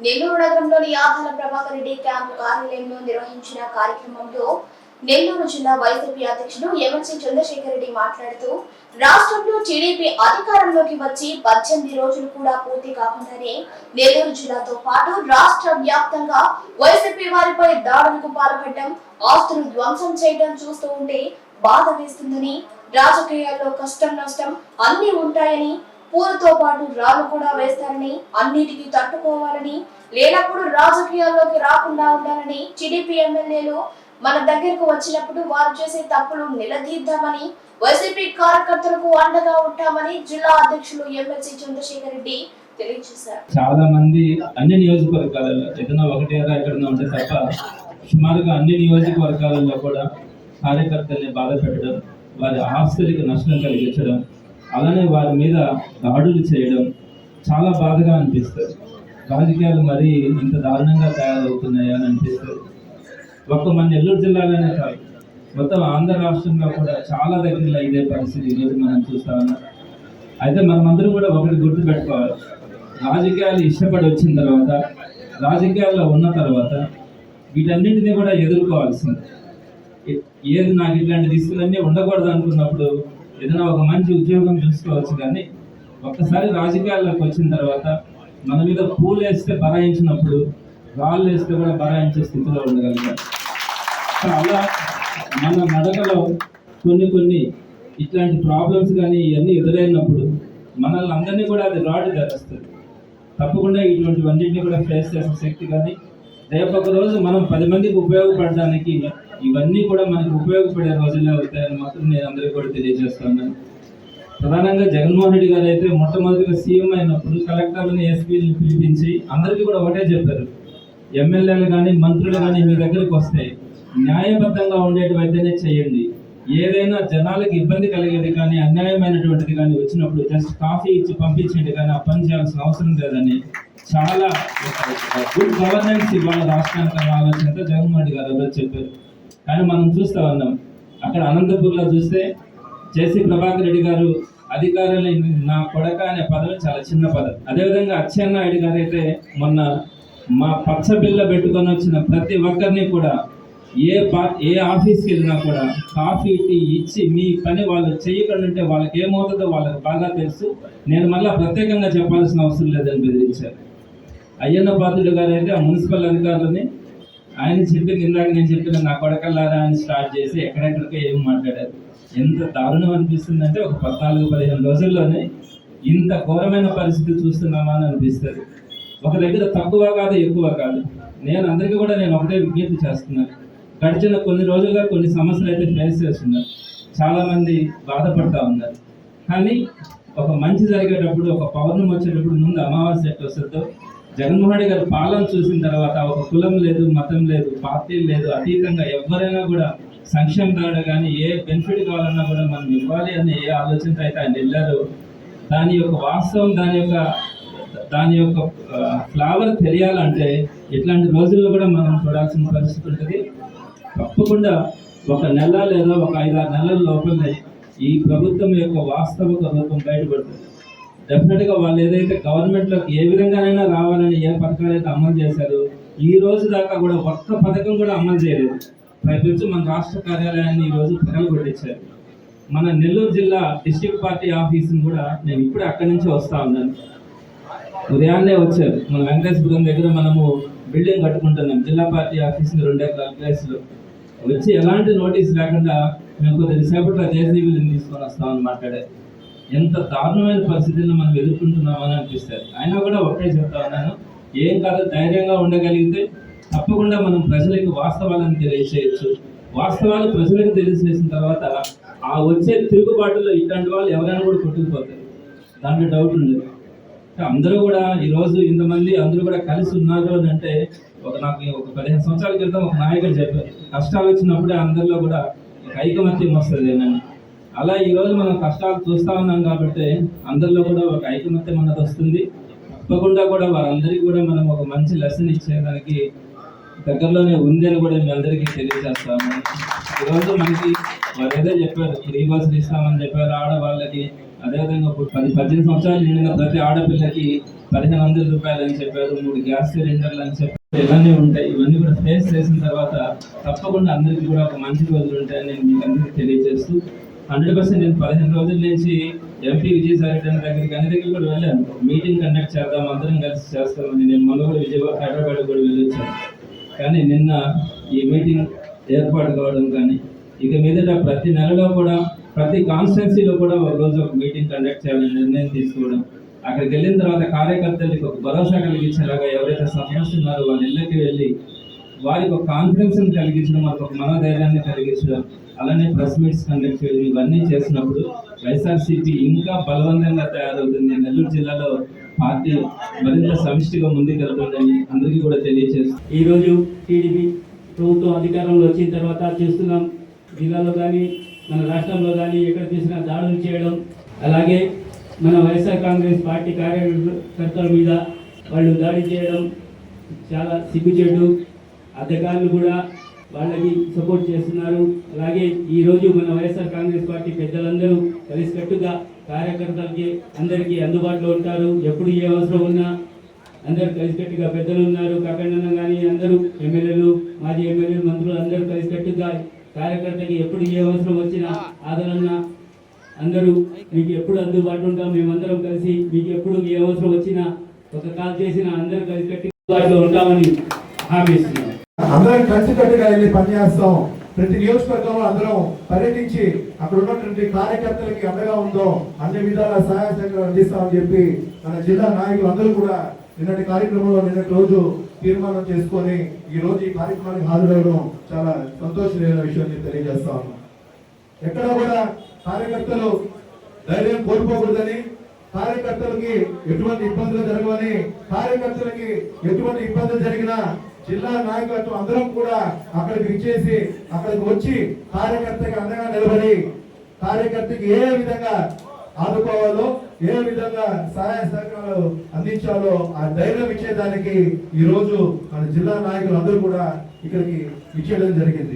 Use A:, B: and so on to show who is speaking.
A: నెల్లూరు నగరంలోని ఆదాల ప్రభాకర్ రెడ్డి క్యాంపు కార్యాలయంలో నిర్వహించిన కార్యక్రమంలో నెల్లూరు జిల్లా వైసీపీ అధ్యక్షుడు ఎమ్మెల్సీ చంద్రశేఖర్ రెడ్డి మాట్లాడుతూ రాష్ట్రంలో టీడీపీ అధికారంలోకి వచ్చి పద్దెనిమిది రోజులు కూడా పూర్తి కాకుండానే నెల్లూరు జిల్లాతో పాటు రాష్ట్ర వ్యాప్తంగా వైసీపీ వారిపై దాడులకు పాల్పడడం ఆస్తులు ధ్వంసం చేయడం చూస్తూ ఉంటే బాధ వేస్తుందని రాజకీయాల్లో కష్టం నష్టం అన్ని ఉంటాయని పూలతో పాటు రాళ్ళు కూడా వేస్తారని అన్నిటికీ తట్టుకోవాలని లేనప్పుడు రాజకీయాల్లోకి రాకుండా ఉండాలని టీడీపీ ఎమ్మెల్యేలు మన దగ్గరకు వచ్చినప్పుడు వారు చేసే తప్పులు నిలదీద్దామని వైసీపీ కార్యకర్తలకు అండగా ఉంటామని జిల్లా అధ్యక్షులు ఎమ్మెల్సీ చంద్రశేఖర్ రెడ్డి తెలియజేశారు.
B: చాలా మంది అన్ని నియోజకవర్గాలలో ఏదైనా ఒకటి ఎక్కడన్నా ఉంటే తప్ప సుమారుగా అన్ని నియోజకవర్గాలలో కూడా కార్యకర్తల్ని బాధ పెట్టడం వారి ఆస్తులకు నష్టం కలిగించడం అలానే వారి మీద దాడులు చేయడం చాలా బాధగా అనిపిస్తుంది. రాజకీయాలు మరీ ఇంత దారుణంగా తయారవుతున్నాయా అని అనిపిస్తుంది. ఒక్క మన నెల్లూరు జిల్లాలోనే కాదు మొత్తం ఆంధ్ర రాష్ట్రంలో కూడా చాలా దగ్గరలో ఇదే పరిస్థితి ఈరోజు మనం చూస్తా ఉన్నాం. అయితే మనమందరం కూడా ఒకటి గుర్తుపెట్టుకోవాలి రాజకీయాలు ఇష్టపడి వచ్చిన తర్వాత రాజకీయాల్లో ఉన్న తర్వాత వీటన్నిటిని కూడా ఎదుర్కోవాల్సింది. ఏది నాకు ఇట్లాంటి రిస్కులన్నీ ఉండకూడదు అనుకున్నప్పుడు ఏదైనా ఒక మంచి ఉద్యోగం చూసుకోవచ్చు కానీ ఒక్కసారి రాజకీయాల్లోకి వచ్చిన తర్వాత మన మీద పూలు వేస్తే బరాయించినప్పుడు రాళ్ళు వేస్తే కూడా బరాయించే స్థితిలో ఉండగలుగుతాం. అలా మన నడకలో కొన్ని కొన్ని ఇట్లాంటి ప్రాబ్లమ్స్ కానీ ఇవన్నీ ఎదురైనప్పుడు మనల్ని అందరినీ కూడా అది రాడు ధరిస్తుంది తప్పకుండా ఇటువంటివన్నింటినీ కూడా ఫేస్ చేసే శక్తి కానీ రేపు ఒక రోజు మనం పది మందికి ఉపయోగపడడానికి ఇవన్నీ కూడా మనకు ఉపయోగపడే రోజుల్లో అవుతాయని మాత్రం నేను అందరికీ కూడా తెలియజేస్తున్నాను ప్రధానంగా జగన్మోహన్ రెడ్డి గారు అయితే మొట్టమొదటిగా సీఎం అయినప్పుడు కలెక్టర్లని ఎస్పీని పిలిపించి అందరికీ కూడా ఒకటే చెప్పారు. ఎమ్మెల్యేలు కానీ మంత్రులు కానీ మీ దగ్గరికి వస్తే న్యాయబద్ధంగా ఉండేటివైతేనే చేయండి. ఏదైనా జనాలకు ఇబ్బంది కలిగేది కానీ అన్యాయమైనటువంటిది కానీ వచ్చినప్పుడు జస్ట్ కాఫీ ఇచ్చి పంపించేది కానీ ఆ పని చేయాల్సిన అవసరం లేదని చాలా గుడ్ గవర్నెన్స్ ఇవాళ రాష్ట్రానికి అనే ఆలోచనతో జగన్మోహన్ రెడ్డి గారు ఎవరో చెప్పారు. కానీ మనం చూస్తా ఉన్నాం. అక్కడ అనంతపూర్లో చూస్తే జేసీ ప్రభాకర్ రెడ్డి గారు అధికారులు నా కొడక అనే పదవి చాలా చిన్న పదవి. అదేవిధంగా అచ్చెన్నాయుడు గారు అయితే మొన్న మా పచ్చ బిల్ల పెట్టుకొని వచ్చిన ప్రతి ఒక్కరిని కూడా ఏ పా ఏ ఆఫీస్కి వెళ్ళినా కూడా కాఫీ టీ ఇచ్చి మీ పని వాళ్ళు చేయగలంటే ఉంటే వాళ్ళకి ఏమవుతుందో వాళ్ళకి బాగా తెలుసు. నేను మళ్ళీ ప్రత్యేకంగా చెప్పాల్సిన అవసరం లేదని బెదిరించారు. అయ్యన్న పాత్రుడు గారు అయితే ఆ మున్సిపల్ అధికారులని ఆయన చెప్పింది ఇందాక నేను చెప్పిన నా కొడకల్లారా అని స్టార్ట్ చేసి ఎక్కడెక్కడికో ఏం మాట్లాడారు. ఎంత దారుణం అనిపిస్తుంది అంటే ఒక పద్నాలుగు పదిహేను రోజుల్లోనే ఇంత ఘోరమైన పరిస్థితి చూస్తున్నామా అని అనిపిస్తుంది. ఒక దగ్గర తక్కువ కాదు ఎక్కువ కాదు. నేను అందరికీ కూడా నేను ఒకటే విజ్ఞప్తి చేస్తున్నాను. గడిచిన కొన్ని రోజులుగా కొన్ని సమస్యలు అయితే ఫేస్ చేస్తున్నారు. చాలామంది బాధపడతా ఉన్నారు. కానీ ఒక మంచి జరిగేటప్పుడు ఒక పౌర్ణమి వచ్చేటప్పుడు ముందు అమావాస్య వస్తుందో జగన్మోహన్ గారు గారి పాలన చూసిన తర్వాత ఒక కులం లేదు మతం లేదు పార్టీ లేదు అతీతంగా ఎవరైనా కూడా సంక్షేమం దాడు కానీ ఏ బెనిఫిట్ కావాలన్నా కూడా మనం ఇవ్వాలి అనే ఏ ఆలోచనతో అయితే ఆయన వెళ్ళారు దాని యొక్క వాస్తవం దాని యొక్క దాని యొక్క ఫ్లేవర్ తెలియాలంటే ఇట్లాంటి రోజుల్లో కూడా మనం చూడాల్సిన పరిస్థితి ఉంటుంది. తప్పకుండా ఒక నెల లేదా ఒక ఐదారు నెలల లోపలనే ఈ ప్రభుత్వం యొక్క వాస్తవిక రూపం బయటపడుతుంది. డెఫినెట్గా వాళ్ళు ఏదైతే గవర్నమెంట్లోకి ఏ విధంగానైనా రావాలని ఏ పథకాలు అయితే అమలు చేశారో ఈ రోజు దాకా కూడా ఒక్క పథకం కూడా అమలు చేయలేదు. ప్రతి మన రాష్ట్ర కార్యాలయాన్ని ఈ రోజు పగలు కొట్టించారు మన నెల్లూరు జిల్లా డిస్ట్రిక్ట్ పార్టీ ఆఫీస్ని కూడా నేను ఇప్పుడే అక్కడి నుంచి వస్తా ఉన్నాను. ఉదయాన్నే వచ్చారు. మన వెంకటేశ్వరం దగ్గర మనము బిల్డింగ్ కట్టుకుంటున్నాం. జిల్లా పార్టీ ఆఫీస్ని రెండు ఎకరాల ప్లేస్లో. వచ్చి ఎలాంటి నోటీస్ లేకుండా మేము కొద్ది సేపట్లో జేసీబీలను తీసుకొని వస్తామని మాట్లాడే ఎంత దారుణమైన పరిస్థితులను మనం ఎదుర్కొంటున్నామని అనిపిస్తుంది అయినా కూడా ఒకటే చెప్తా ఉన్నాను. ఏం కాదు ధైర్యంగా ఉండగలిగితే తప్పకుండా మనం ప్రజలకు వాస్తవాలను తెలియచేయచ్చు. వాస్తవాలు ప్రజలకు తెలియజేసిన తర్వాత ఆ వచ్చే తిరుగుబాటులో ఇట్లాంటి వాళ్ళు ఎవరైనా కూడా కొట్టుకుపోతారు. దాంట్లో డౌట్ ఉండదు. అందరూ కూడా ఈరోజు ఇంతమంది అందరూ కూడా కలిసి ఉన్నారు అని అంటే ఒక నాకు ఒక పదిహేను సంవత్సరాల క్రితం ఒక నాయకుడు చెప్పారు. కష్టాలు వచ్చినప్పుడే అందరిలో కూడా ఒక ఐకమత్యం వస్తుంది అని అలా ఈ రోజు మనం కష్టాలు చూస్తా ఉన్నాం కాబట్టి అందరిలో కూడా ఒక ఐకమత్యం అన్నది వస్తుంది. తప్పకుండా కూడా వారందరికీ కూడా మనం ఒక మంచి లెసన్ ఇచ్చేదానికి దగ్గరలోనే ఉంది అని కూడా మీ అందరికీ తెలియజేస్తాము. ఈరోజు మనకి వారు ఏదో చెప్పారు ఫ్రీ బస్సులు ఇస్తామని చెప్పారు ఆడవాళ్ళకి. అదేవిధంగా ఇప్పుడు పది పద్దెనిమిది సంవత్సరాలు నిండిన ప్రతి ఆడపిల్లకి పదిహేను వందల రూపాయలు అని చెప్పారు మూడు గ్యాస్ సిలిండర్లు అని చెప్పారు. ఇవన్నీ ఉంటాయి. ఇవన్నీ కూడా ఫేస్ చేసిన తర్వాత తప్పకుండా అందరికీ కూడా ఒక మంచి రోజులు ఉంటాయని నేను మీకు అందరికీ తెలియజేస్తూ హండ్రెడ్ పర్సెంట్ నేను పదిహేను రోజుల నుంచి ఎంపీ విజయసాయి రెడ్డి దగ్గరికి అన్ని దగ్గరికి కూడా వెళ్ళాను. మీటింగ్ కండక్ట్ చేద్దాం అందరం కలిసి చేస్తామని నేను మొన్న కూడా విజయవాడ హైదరాబాద్ కూడా వెళ్ళొచ్చాను. కానీ నిన్న ఈ మీటింగ్ ఏర్పాటు కావడం కానీ ఇక మీదట ప్రతి నెలలో కూడా ప్రతి కాన్స్టిట్యున్సీలో కూడా ఒక రోజు ఒక మీటింగ్ కండక్ట్ చేయాలని నిర్ణయం తీసుకోవడం అక్కడికి వెళ్ళిన తర్వాత కార్యకర్తలకి ఒక భరోసా కలిగించేలాగా ఎవరైతే సమస్య ఉన్నారో వాళ్ళ ఇళ్ళకి వెళ్ళి వారికి ఒక కాన్ఫిడెన్స్ని కలిగించడం వారికి ఒక మనోధైర్యాన్ని కలిగించడం అలానే ప్రెస్ మీట్స్ కండక్ట్ చేయడం ఇవన్నీ చేసినప్పుడు వైఎస్ఆర్సీపీ ఇంకా బలవంతంగా తయారవుతుంది. నెల్లూరు జిల్లాలో పార్టీ మరింత సమిష్టిగా ముందుకెళ్తుందని అందరికీ కూడా తెలియజేస్తుంది
C: ఈరోజు టీడీపీ ప్రభుత్వం అధికారంలో వచ్చిన తర్వాత చూస్తున్నాం. జిల్లాలో కానీ మన రాష్ట్రంలో కానీ ఎక్కడ చేసినా దాడులు చేయడం అలాగే మన వైఎస్ఆర్ కాంగ్రెస్ పార్టీ కార్యకర్తల మీద వాళ్ళు దాడి చేయడం చాలా సిగ్గుచేటు అధికారులు కూడా వాళ్ళకి సపోర్ట్ చేస్తున్నారు. అలాగే ఈరోజు మన వైఎస్ఆర్ కాంగ్రెస్ పార్టీ పెద్దలందరూ కలిసికట్టుగా కార్యకర్తలకి అందరికీ అందుబాటులో ఉంటారు. ఎప్పుడు ఏ అవసరం ఉన్నా అందరూ కలిసికట్టుగా పెద్దలు ఉన్నారు. కాకండన్న కానీ అందరూ ఎమ్మెల్యేలు మాజీ ఎమ్మెల్యేలు మంత్రులు అందరూ కలిసికట్టుగా కార్యకర్తకి ఎప్పుడు ఏ అవసరం వచ్చినా ఆదరణ అందరూ మీకు ఎప్పుడు అందుబాటులో ఉంటాం మేమందరం కలిసి మీకు ఎప్పుడు ఏ అవసరం వచ్చినా ఒక కాల్ చేసినా అందరూ కలిసికట్టుగా అందుబాటులో ఉంటామని హామీ ఇస్తున్నాం.
D: అందరం కలిసికట్టుగా వెళ్ళి పనిచేస్తాం. ప్రతి నియోజకవర్గంలో అందరం పర్యటించి అక్కడ ఉన్నటువంటి కార్యకర్తలకి అండగా ఉందో. అన్ని విధాల సహాయ సహకారం అందిస్తామని చెప్పి మన జిల్లా నాయకులు అందరూ కూడా నిన్నటి కార్యక్రమంలో నిన్నటి రోజు తీర్మానం చేసుకొని ఈ రోజు ఈ కార్యక్రమానికి హాజరవడం చాలా సంతోషమైన విషయం తెలియజేస్తాం తెలియజేస్తా ఉన్నాం. ఎక్కడ కూడా కార్యకర్తలు ధైర్యం కోల్పోకూడదని కార్యకర్తలకి ఎటువంటి ఇబ్బందులు జరగవని కార్యకర్తలకి ఎటువంటి ఇబ్బందులు జరిగినా జిల్లా నాయకత్వం అందరం కూడా అక్కడికి ఇచ్చేసి అక్కడికి వచ్చి కార్యకర్తకి అందంగా నిలబడి కార్యకర్తకి ఏ విధంగా ఆదుకోవాలో ఏ విధంగా సహాయ సహకారాలు అందించాలో ఆ ధైర్యం ఇచ్చేదానికి ఈ రోజు మన జిల్లా నాయకులు అందరూ కూడా ఇక్కడికి ఇచ్చేయడం జరిగింది.